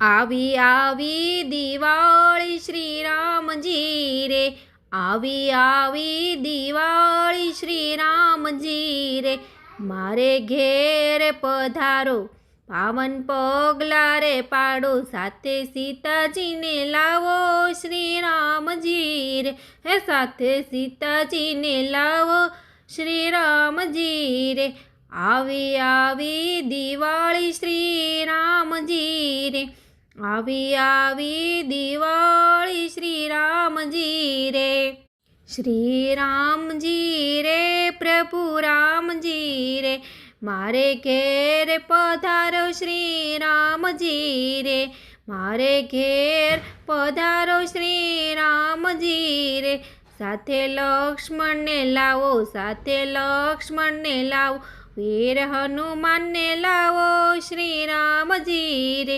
આવી આવી દિવાળી શ્રી રામજી રે આવી આવી દિવાળી શ્રી રામજી રે મારે ઘેર પધારો, પાવન પગલા રે પાડો, સાથે સીતાજીને લાવો શ્રી રામજી રે હે સાથે સીતાજીને લાવો શ્રી રામજી રે આવી આવી દિવાળી શ્રી રામજી રે આવી આવી દિવાળી શ્રી રામજી રે શ્રી રામજી રે પ્રભુ રામજી રે મારે ઘેર પધારો શ્રી રામજી રે મારે ઘેર પધારો શ્રી રામજી રે સાથે લક્ષ્મણને લાવો, સાથે લક્ષ્મણને લાવો, વીર હનુમાનને લાવો શ્રી રામજી રે